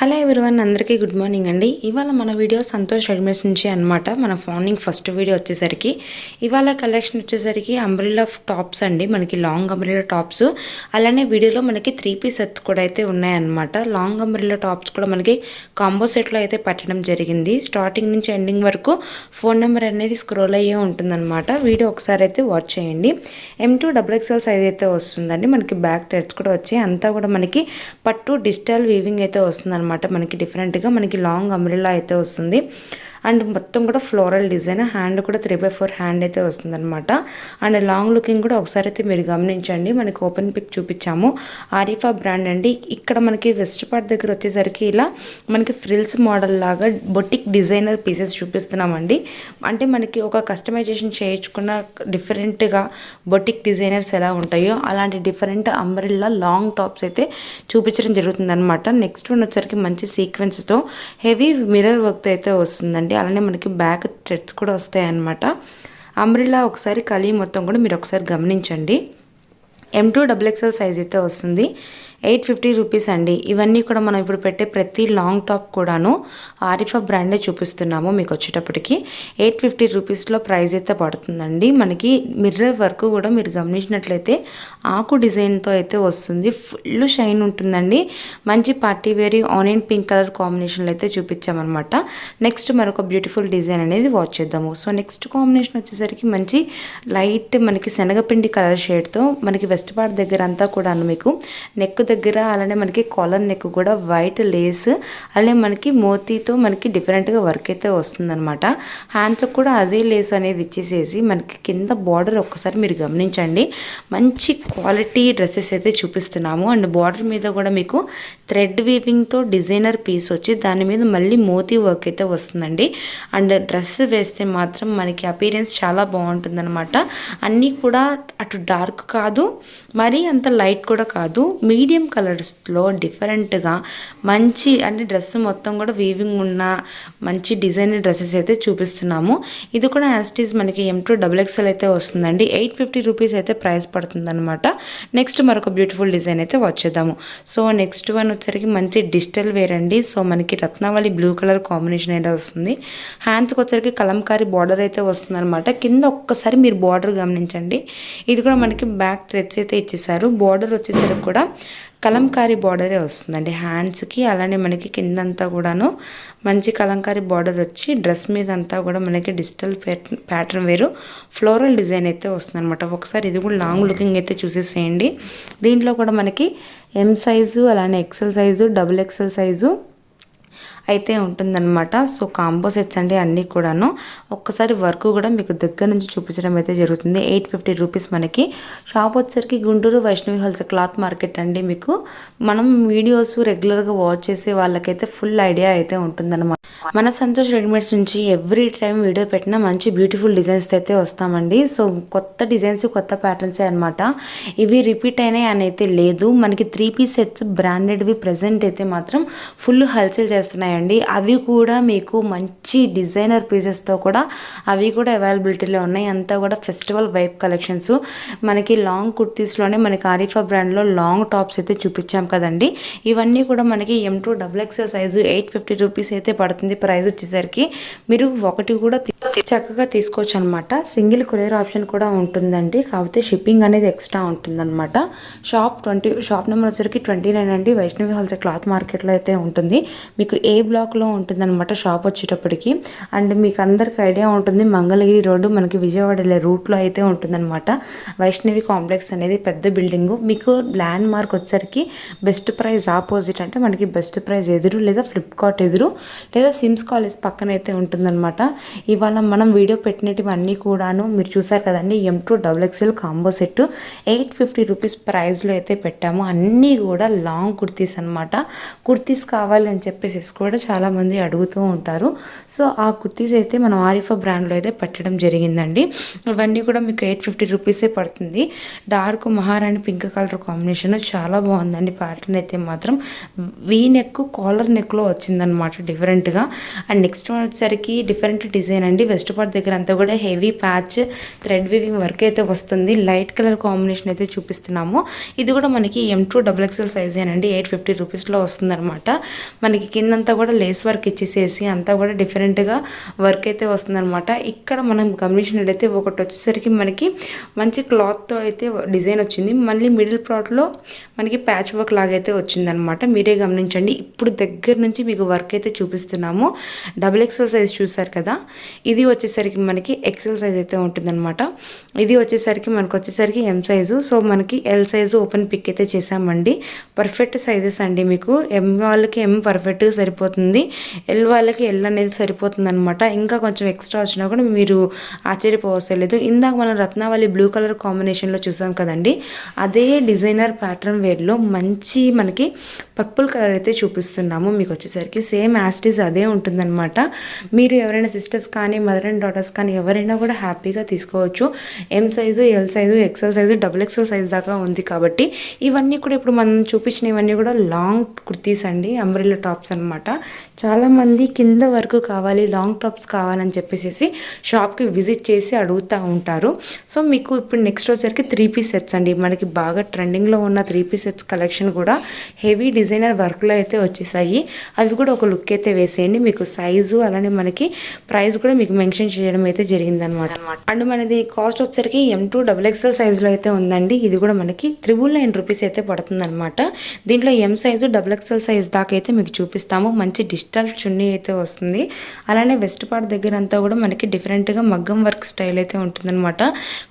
Hello everyone అందరికీ good morning అండి. ఇవాళ మన వీడియో సంతోష్ రెడీమేడ్స్ నుంచి అనమాట మన మార్నింగ్ ఫస్ట్ వీడియో వచ్చేసరికి. ఇవాళ కలెక్షన్ వచ్చేసరికి అంబ్రిల్లా టాప్స్ అండి. మనకి లాంగ్ అంబ్రిల్లా టాప్స్ అలానే వీడియోలో మనకి త్రీ పీస్ సెట్స్ కూడా అయితే ఉన్నాయన్నమాట. లాంగ్ అంబ్రిల్లా టాప్స్ కూడా మనకి కాంబో సెట్లో అయితే పెట్టడం జరిగింది. స్టార్టింగ్ నుంచి ఎండింగ్ వరకు ఫోన్ నెంబర్ అనేది స్క్రోల్ అయ్యే ఉంటుందన్నమాట. వీడియో ఒకసారి అయితే వాచ్ చేయండి. M to double XL size అయితే వస్తుందండి. మనకి బ్యాక్ థ్రెడ్స్ కూడా వచ్చాయి. అంతా కూడా మనకి పట్టు డిజిటల్ వీవింగ్ అయితే వస్తుందన్నమాట. అనమాట మనకి డిఫరెంట్గా మనకి లాంగ్ అంబ్రిల్లా అయితే వస్తుంది. అండ్ మొత్తం కూడా ఫ్లోరల్ డిజైన్ హ్యాండ్ కూడా త్రీ బై ఫోర్ హ్యాండ్ అయితే వస్తుందన్నమాట. అండ్ లాంగ్ లుకింగ్ కూడా ఒకసారి అయితే మీరు గమనించండి. మనకి ఓపెన్ పిక్ చూపించాము. ఆరిఫా బ్రాండ్ అండి. ఇక్కడ మనకి వెస్ట్ పార్ట్ దగ్గర వచ్చేసరికి ఇలా మనకి ఫ్రిల్స్ మోడల్ లాగా బొటిక్ డిజైనర్ పీసెస్ చూపిస్తున్నామండి. అంటే మనకి ఒక కస్టమైజేషన్ చేయించుకున్న డిఫరెంట్గా బొటిక్ డిజైనర్స్ ఎలా ఉంటాయో అలాంటి డిఫరెంట్ అంబ్రిల్లా లాంగ్ టాప్స్ అయితే చూపించడం జరుగుతుంది అనమాట నెక్స్ట్ వన్ వచ్చరికి మంచి సీక్వెన్స్తో హెవీ మిర్రర్ వర్క్ అయితే వస్తుందండి. అలానే మనకి బ్యాక్ థ్రెడ్స్ కూడా వస్తాయన్నమాట. అంబ్రిల్లా ఒకసారి కలీ మొత్తం కూడా మీరు ఒకసారి గమనించండి. M to double XL size అయితే వస్తుంది. ఎయిట్ ఫిఫ్టీ రూపీస్ అండి. ఇవన్నీ కూడా మనం ఇప్పుడు పెట్టే ప్రతి లాంగ్ టాప్ కూడాను ఆరిఫా బ్రాండే చూపిస్తున్నాము మీకు వచ్చేటప్పటికి. ఎయిట్ ఫిఫ్టీ రూపీస్లో ప్రైస్ అయితే పడుతుందండి. మనకి మిర్రర్ వర్క్ కూడా మీరు గమనించినట్లయితే ఆకు డిజైన్తో అయితే వస్తుంది. ఫుల్ షైన్ ఉంటుందండి. మంచి party wear onion pink colour కాంబినేషన్లో అయితే చూపించామన్నమాట. నెక్స్ట్ మరొక బ్యూటిఫుల్ డిజైన్ అనేది వాచ్ చేద్దాము. సో నెక్స్ట్ కాంబినేషన్ వచ్చేసరికి మంచి లైట్ మనకి శనగపిండి కలర్ షేడ్తో మనకి వెస్ట్ పార్ట్ దగ్గర అంతా కూడా మీకు నెక్ దగ్గర అలానే మనకి కాలర్ నెక్ కూడా వైట్ లేస్ అలానే మనకి మోతీతో మనకి డిఫరెంట్గా వర్క్ అయితే వస్తుందన్నమాట. హ్యాండ్స్ కూడా అదే లేస్ అనేది ఇచ్చేసేసి మనకి కింద బార్డర్ ఒక్కసారి మీరు గమనించండి. మంచి క్వాలిటీ డ్రెస్సెస్ అయితే చూపిస్తున్నాము. అండ్ బార్డర్ మీద కూడా మీకు థ్రెడ్ వీవింగ్తో డిజైనర్ పీస్ వచ్చి దాని మీద మళ్ళీ మోతీ వర్క్ అయితే వస్తుందండి. అండ్ డ్రెస్ వేస్తే మాత్రం మనకి అపీరెన్స్ చాలా బాగుంటుందన్నమాట. అన్నీ కూడా అటు డార్క్ కాదు మరీ అంత లైట్ కూడా కాదు. మీడియం కలర్స్లో డిఫరెంట్గా మంచి అంటే డ్రెస్ మొత్తం కూడా వీవింగ్ ఉన్న మంచి డిజైన్ డ్రెస్సెస్ అయితే చూపిస్తున్నాము. ఇది కూడా యాస్టీస్ మనకి ఎం టూ డబుల్ ఎక్స్ఎల్ అయితే వస్తుందండి. ఎయిట్ ఫిఫ్టీ రూపీస్ అయితే ప్రైస్ పడుతుందన్నమాట. నెక్స్ట్ మరొక బ్యూటిఫుల్ డిజైన్ అయితే వచ్చేద్దాము. సో నెక్స్ట్ వన్ వచ్చరికి మంచి డిజిటల్ వేర్ అండి. సో మనకి రత్నావళి బ్లూ కలర్ కాంబినేషన్ అయితే వస్తుంది. హ్యాండ్స్కి వచ్చరికి కలంకారీ బార్డర్ అయితే వస్తుంది అనమాట కింద ఒక్కసారి మీరు బార్డర్ గమనించండి. ఇది కూడా మనకి బ్యాక్ థ్రెడ్స్ అయితే ఇచ్చేసారు. బార్డర్ వచ్చేసరికి కూడా కలంకారీ బార్డరే వస్తుందండి. హ్యాండ్స్కి అలానే మనకి కిందంతా కూడాను మంచి కలంకారీ బార్డర్ వచ్చి డ్రెస్ మీద అంతా కూడా మనకి డిజిటల్ ప్యాటర్న్ వేరు. ఫ్లోరల్ డిజైన్ అయితే వస్తుంది అనమాట ఒకసారి ఇది కూడా లాంగ్ లుకింగ్ అయితే చూసేసేయండి. దీంట్లో కూడా మనకి ఎం సైజు అలానే XL size double XL size అయితే ఉంటుందన్నమాట. సో కాంబో సెట్స్ అండి అన్నీ కూడాను. ఒక్కసారి వర్క్ కూడా మీకు దగ్గర నుంచి చూపించడం అయితే జరుగుతుంది. ఎయిట్ ఫిఫ్టీ రూపీస్ మనకి. షాప్ వచ్చేసరికి Guntur Vaishnavi wholesale cloth market అండి మీకు. మనం వీడియోస్ రెగ్యులర్గా వాచ్ చేసే వాళ్ళకైతే ఫుల్ ఐడియా అయితే ఉంటుందన్నమాట. మన సంతోష్ రెడీమేడ్స్ నుంచి ఎవ్రీ టైం వీడియో పెట్టినా మంచి బ్యూటిఫుల్ డిజైన్స్ అయితే వస్తామండి. సో కొత్త డిజైన్స్ కొత్త ప్యాటర్న్సే అనమాట ఇవి రిపీట్ అయినాయి అని అయితే లేదు. మనకి త్రీ పీస్ సెట్స్ బ్రాండెడ్వి ప్రజెంట్ అయితే మాత్రం ఫుల్ హల్సేల్ చేస్తున్నాయండి. అవి కూడా మీకు మంచి డిజైనర్ పీసెస్తో కూడా అవి కూడా అవైలబిలిటీలో ఉన్నాయి. అంతా కూడా ఫెస్టివల్ వైప్ కలెక్షన్స్ మనకి లాంగ్ కుర్తీస్లోనే మనకి ఆరిఫా బ్రాండ్లో లాంగ్ టాప్స్ అయితే చూపించాం కదండి. ఇవన్నీ కూడా మనకి M to double XL size eight fifty rupees అయితే పడుతుంది ప్రైస్ వచ్చేసరికి. మీరు ఒకటి కూడా చక్కగా తీసుకోవచ్చు అనమాట సింగిల్ కొరియర్ ఆప్షన్ కూడా ఉంటుందండి. కాకపోతే షిప్పింగ్ అనేది ఎక్స్ట్రా ఉంటుందన్నమాట. షాప్ ట్వంటీ షాప్ నెంబర్ వచ్చరికి ట్వంటీ నైన్ అండి. వైష్ణవి హోల్సేల్ క్లాత్ మార్కెట్లో అయితే ఉంటుంది. మీకు ఏ బ్లాక్లో ఉంటుందన్నమాట షాప్ వచ్చేటప్పటికి. అండ్ మీకు అందరికి ఐడియా ఉంటుంది మంగళగిరి రోడ్డు మనకి విజయవాడ వెళ్ళే రూట్లో అయితే ఉంటుందన్నమాట. వైష్ణవి కాంప్లెక్స్ అనేది పెద్ద బిల్డింగు. మీకు ల్యాండ్ మార్క్ వచ్చేసరికి బెస్ట్ ప్రైస్ ఆపోజిట్ అంటే మనకి బెస్ట్ ప్రైస్ ఎదురు లేదా ఫ్లిప్కార్ట్ ఎదురు లేదా సిమ్స్ కాలేజ్ పక్కన అయితే ఉంటుందన్నమాట. ఇవాళ మనం వీడియో పెట్టినటివన్నీ కూడాను మీరు చూసారు కదండి M to double XL combo set eight fifty rupees ప్రైస్లో అయితే పెట్టాము. అన్నీ కూడా లాంగ్ కుర్తీస్ అనమాట కుర్తీస్ కావాలి అని చెప్పేసి చెప్పేసి కూడా చాలామంది అడుగుతూ ఉంటారు. సో ఆ కుర్తీస్ అయితే మనం ఆరిఫా బ్రాండ్లో అయితే పెట్టడం జరిగిందండి. ఇవన్నీ కూడా మీకు ఎయిట్ ఫిఫ్టీ రూపీసే పడుతుంది. డార్క్ మహారాణి పింక్ కలర్ కాంబినేషన్ చాలా బాగుందండి ప్యాటర్న్ అయితే మాత్రం. వీ నెక్ కాలర్ నెక్లో వచ్చిందనమాట డిఫరెంట్గా. అండ్ నెక్స్ట్ వచ్చేసరికి డిఫరెంట్ డిజైన్ అండి. వెస్ట్ పార్ట్ దగ్గర అంతా కూడా heavy patch thread weaving work అయితే వస్తుంది. లైట్ కలర్ కాంబినేషన్ అయితే చూపిస్తున్నాము. ఇది కూడా మనకి M to double XL size అండి ఎయిట్ ఫిఫ్టీ రూపీస్లో వస్తుందన్నమాట. మనకి కింద కిందంతా కూడా లేస్ వర్క్ ఇచ్చేసేసి అంతా కూడా డిఫరెంట్గా వర్క్ అయితే వస్తుందన్నమాట. ఇక్కడ మనం గమనించినట్లయితే ఒకటి వచ్చేసరికి మనకి మంచి క్లాత్తో అయితే డిజైన్ వచ్చింది. మళ్ళీ మిడిల్ ప్లాట్లో మనకి ప్యాచ్ వర్క్ లాగైతే వచ్చిందనమాట మీరే గమనించండి. ఇప్పుడు దగ్గర నుంచి మీకు వర్క్ అయితే చూపిస్తున్నాము. డబుల్ ఎక్సెల్ సైజ్ చూసారు కదా? ఇది వచ్చేసరికి మనకి ఎక్సెల్ సైజ్ అయితే ఉంటుందన్నమాట. ఇది వచ్చేసరికి మనకు వచ్చేసరికి ఎం సైజు. సో మనకి ఎల్ సైజు ఓపెన్ పిక్ అయితే చేసామండి పర్ఫెక్ట్ సైజెస్ అండి మీకు. ఎం వాళ్ళకి ఎం పర్ఫెక్ట్ సరిపోతుంది. ఎల్ వాళ్ళకి ఎల్ అనేది సరిపోతుంది అనమాట ఇంకా కొంచెం ఎక్స్ట్రా వచ్చినా కూడా మీరు ఆశ్చర్యపోవసలేదు ఇందాక మనం రత్నావళి బ్లూ కలర్ కాంబినేషన్లో చూసాం కదండి. అదే డిజైనర్ ప్యాటర్న్ వేర్లో మంచి మనకి పర్పుల్ కలర్ అయితే చూపిస్తున్నాము మీకు వచ్చేసరికి. సేమ్ యాస్టీస్ అదే ఉంటుందన్నమాట. మీరు ఎవరైనా సిస్టర్స్ కానీ మదర్ అండ్ డాటర్స్ కానీ ఎవరైనా కూడా హ్యాపీగా తీసుకోవచ్చు. M size L size XL size double XL size దాకా ఉంది కాబట్టి ఇవన్నీ కూడా ఇప్పుడు మనం చూపించిన ఇవన్నీ కూడా లాంగ్ కుర్తీస్ అండి. అంబ్రిల్లా టాప్స్ అనమాట చాలామంది కింద వరకు కావాలి లాంగ్ టాప్స్ కావాలని చెప్పేసి షాప్కి విజిట్ చేసి అడుగుతూ ఉంటారు. సో మీకు ఇప్పుడు నెక్స్ట్ వచ్చేసరికి త్రీ పీస్ సెట్స్ అండి. మనకి బాగా ట్రెండింగ్లో ఉన్న త్రీ పీస్ సెట్స్ కలెక్షన్ కూడా హెవీ డిజైనర్ వర్క్లో అయితే వచ్చేసాయి. అవి కూడా ఒక లుక్ అయితే వేసేయండి. మీకు సైజు అలానే మనకి ప్రైస్ కూడా మీకు మెన్షన్ చేయడం అయితే జరిగిందనమాట అండ్ మనది కాస్ట్ వచ్చేసరికి ఎం టూ డబుల్ ఎక్స్ఎల్ సైజులో అయితే ఉందండి. ఇది కూడా మనకి త్రిబుల్ నైన్ రూపీస్ అయితే పడుతుంది అనమాట దీంట్లో M size double XL size దాకా అయితే మీకు చూపిస్తాం. చూపిస్తాము మంచి డిజిటల్ చున్నీ అయితే వస్తుంది. అలానే వెస్ట్ పార్ట్ దగ్గర అంతా కూడా మనకి డిఫరెంట్గా మగ్గం వర్క్ స్టైల్ అయితే ఉంటుందన్నమాట.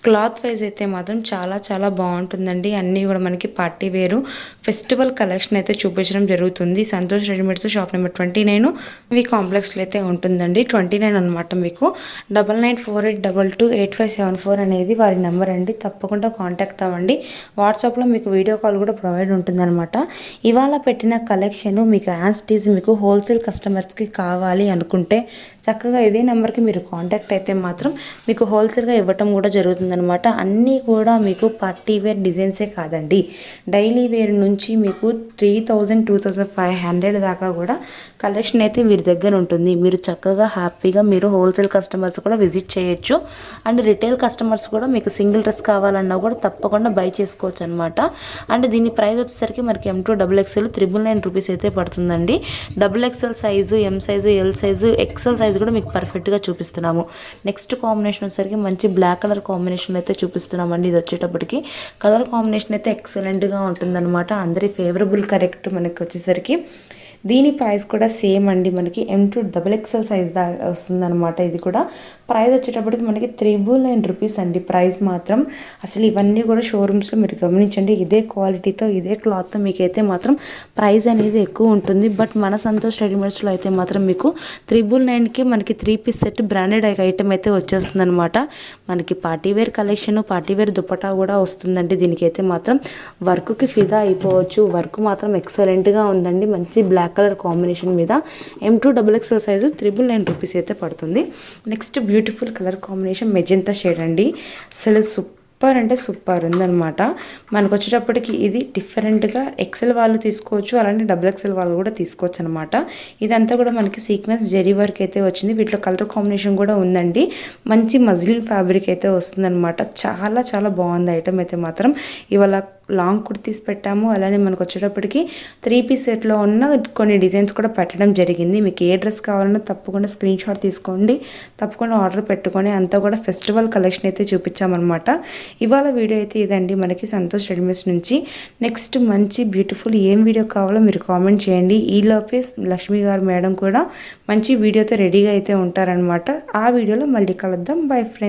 క్లాత్ వైజ్ అయితే మాత్రం చాలా చాలా బాగుంటుందండి. అన్నీ కూడా మనకి పార్టీ వేరు. ఫెస్టివల్ కలెక్షన్ అయితే చూపించడం జరుగుతుంది. Santosh readymades shop number twenty nine. మీ కాంప్లెక్స్లో అయితే ఉంటుందండి. ట్వంటీ నైన్ అనమాట మీకు. Double nine four eight double two eight five seven four అనేది వారి నెంబర్ అండి. తప్పకుండా కాంటాక్ట్ అవ్వండి. వాట్సాప్లో మీకు వీడియో కాల్ కూడా ప్రొవైడ్ ఉంటుందన్నమాట. ఇవాళ పెట్టిన కలెక్షన్ మీకు యాన్స్టీజ్ మీకు హోల్సేల్ కస్టమర్స్కి కావాలి అనుకుంటే చక్కగా ఇదే నెంబర్కి మీరు కాంటాక్ట్ అయితే మాత్రం మీకు హోల్సేల్గా ఇవ్వటం కూడా జరుగుతుందనమాట అన్నీ కూడా మీకు పార్టీ వేర్ డిజైన్సే కాదండి. డైలీ వేర్ నుంచి మీకు three thousand two thousand five hundred దాకా కూడా కలెక్షన్ అయితే వీరి దగ్గర ఉంటుంది. మీరు చక్కగా హ్యాపీగా మీరు హోల్సేల్ కస్టమర్స్ కూడా విజిట్ చేయొచ్చు. అండ్ రిటైల్ కస్టమర్స్ కూడా మీకు సింగిల్ డ్రెస్ కావాలన్నా కూడా తప్పకుండా బై చేసుకోవచ్చు అనమాట అండ్ దీని ప్రైస్ వచ్చేసరికి మనకి M to double XL triple nine rupees అయితే పడుతుందండి. Double XL size M size L size XL size కూడా మీకు పర్ఫెక్ట్గా చూపిస్తున్నాము. నెక్స్ట్ కాంబినేషన్ వచ్చేసరికి మంచి బ్లాక్ కలర్ కాంబినేషన్ అయితే చూపిస్తున్నామండి. ఇది వచ్చేటప్పటికి కలర్ కాంబినేషన్ అయితే ఎక్సలెంట్గా ఉంటుందన్నమాట. అందరి ఫేవరబుల్ కరెక్ట్ మనకి వచ్చేసరికి. దీని ప్రైస్ కూడా సేమ్ అండి. మనకి M to double XL size దా వస్తుందన్నమాట ఇది కూడా. ప్రైస్ వచ్చేటప్పటికి మనకి త్రిబుల్ నైన్ రూపీస్ అండి. ప్రైస్ మాత్రం అసలు ఇవన్నీ కూడా షోరూమ్స్లో మీరు గమనించండి. ఇదే క్వాలిటీతో ఇదే క్లాత్తో మీకైతే మాత్రం ప్రైస్ అనేది ఎక్కువ ఉంటుంది. బట్ మన సంతోష్ రెడీమేడ్స్లో అయితే మాత్రం మీకు త్రిబుల్ నైన్కి మనకి three piece set branded item అయితే వచ్చేస్తుంది అనమాట మనకి పార్టీవేర్ కలెక్షన్ పార్టీవేర్ దుపటా కూడా వస్తుందండి. దీనికైతే మాత్రం వర్క్కి ఫిదా అయిపోవచ్చు. వర్క్ మాత్రం ఎక్సలెంట్గా ఉందండి. మంచి బ్లాక్ బ్లాక్ కలర్ కాంబినేషన్ మీద M to double XL size triple nine rupees అయితే పడుతుంది. Next beautiful colour combination magenta shade అండి. అసలు సూపర్ అంటే సూపర్ ఉందనమాట మనకు వచ్చేటప్పటికి ఇది డిఫరెంట్గా ఎక్సెల్ వాళ్ళు తీసుకోవచ్చు అలానే డబుల్ ఎక్సెల్ వాళ్ళు కూడా తీసుకోవచ్చు అనమాట ఇదంతా కూడా మనకి సీక్వెన్స్ జెరీ వర్క్ అయితే వచ్చింది. వీటిలో కలర్ కాంబినేషన్ కూడా ఉందండి. మంచి మజిలిన్ ఫ్యాబ్రిక్ అయితే వస్తుందన్నమాట. చాలా చాలా బాగుంది ఐటమ్ అయితే మాత్రం. ఇవాళ లాంగ్ కుర్తీస్ పెట్టాము. అలానే మనకు వచ్చేటప్పటికి త్రీ పీస్ సెట్లో ఉన్న కొన్ని డిజైన్స్ కూడా పెట్టడం జరిగింది. మీకు ఏ డ్రెస్ కావాలన్నా తప్పకుండా స్క్రీన్ షాట్ తీసుకోండి. తప్పకుండా ఆర్డర్ పెట్టుకొని అంతా కూడా ఫెస్టివల్ కలెక్షన్ అయితే చూపించామన్నమాట. ఇవాళ వీడియో అయితే ఇదండి. మనకి సంతోష్ రెడీమేడ్స్ నుంచి. నెక్స్ట్ మంచి బ్యూటిఫుల్ ఏం వీడియో కావాలో మీరు కామెంట్ చేయండి. ఈలోపే లక్ష్మి గారు మేడం కూడా మంచి వీడియోతో రెడీగా అయితే ఉంటారనమాట ఆ వీడియోలో మళ్ళీ కలుద్దాం. Bye friends